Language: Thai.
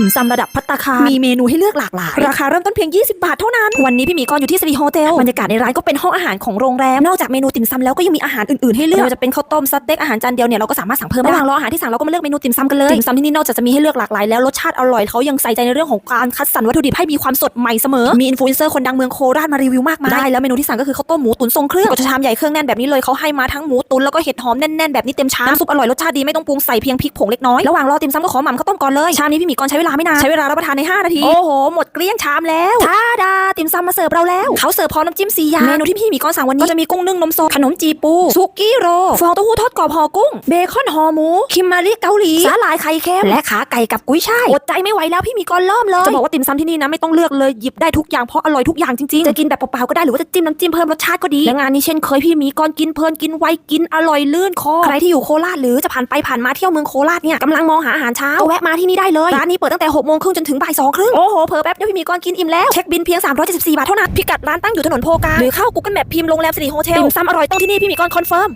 ติ่มซำระดับพัตตาคาร มีเมนูให้เลือกหลากหลาย ราคาเริ่มต้นเพียง 20 บาทเท่านั้น วันนี้พี่หมีกรอยู่ที่สวีโฮเทล บรรยากาศในร้านก็เป็นห้องอาหารของโรงแรม นอกจากเมนูติ่มซำแล้วก็ยังมีอาหารอื่นๆให้เลือกไม่ว่าจะเป็นข้าวต้มสเต็กอาหารจานเดียวเนี่ยเราก็สามารถสั่งเพิ่มได้ระหว่างรออาหารที่สั่งเราก็มาเลือกเมนูติ่มซำกันเลย ติ่มซำที่นี่นอกจากจะมีให้เลือกหลากหลายแล้วรสชาติอร่อยเขายังใส่ใจในเรื่องของการคัดสรรวัตถุดิบให้มีความสดใหม่เสมอ มีอินฟลูเอนเซอร์คนดังเมืองโคราชมารีวิวมากมายได้แล้วเมนูที่สั่งก็คือข้าวต้มหมูตุ๋นทรงเครื่องก็จะชามใหญ่เครื่องแน่นแบบนี้เลยเขาให้มาทั้งหมูตุ๋นแล้วก็เห็ดหอมแน่นๆแบบนี้เต็มชามน้ำซุปอร่อยรสชาติดีไม่ต้องปรุงใส่เพียงพริกผงเล็กน้อยระหว่างรอติ่มซำก็ขอหม่ำข้าวต้มก่อนเลยชามนี้พี่หมีกรใช้เวลาไม่นาน ใช้เวลารับประทานใน 5 นาที โอ้โห หมดเกลี้ยงชามแล้วท่าดาติ่มซำมาเสิร์ฟเราแล้ว เขาเสิร์ฟพร้อมน้ำจิ้มซีอย่างเมนูที่พี่หมีกรสั่งวันนี้ ก็จะมีกุ้งนึ่งนมสดขนมจีปูซุกี้โรฟองเต้าหู้ทอดกรอบห่อกุ้ง เบคอนห่อหมู คิมมาริเกาหลีสาหร่ายไข่เค็มและขาไก่กับกุ้ยช่ายอดใจไม่ไหวแล้วพี่หมีกรเริ่มเลยจะบอกว่าติ่มซำที่นี่นะไม่ต้องเลือกเลยหยิบได้ทุกอย่างเพราะอร่อยทุกอย่างจริงๆจะกินแบบเปล่าๆก็ได้หรือว่าจะจิ้มน้ำจิ้มเพิ่มรสชาติก็ดีและงานนี้เช่นเคยพี่หมีกรกินเพลินกินไวกินอร่อยลื่นคอใครที่อยู่โคราชหรือจะผ่านไปผ่านมาเที่ยวเมืองโคราชเนี่ยกำลังมองหาอาหารเช้าก็แวะมาที่นี่ได้เลยร้านนี้เปิดตั้งแต่6โมงครึ่งจนถึงบ่ายสองครึ่งโอ้โหเผลอแป๊บเดียวพี่หมีกรกินอิ่มแล้ว เช็คบินเพียง 374 บาทเท่านั้นพิกัดร้านตั้งอยู่ถนนโพกาหรือเข้า Google Map พิมพ์โรงแรมสิริโฮเทลติ่มซำอร่อยต้องที่นี่พี่หมีกรคอนเฟิร์ม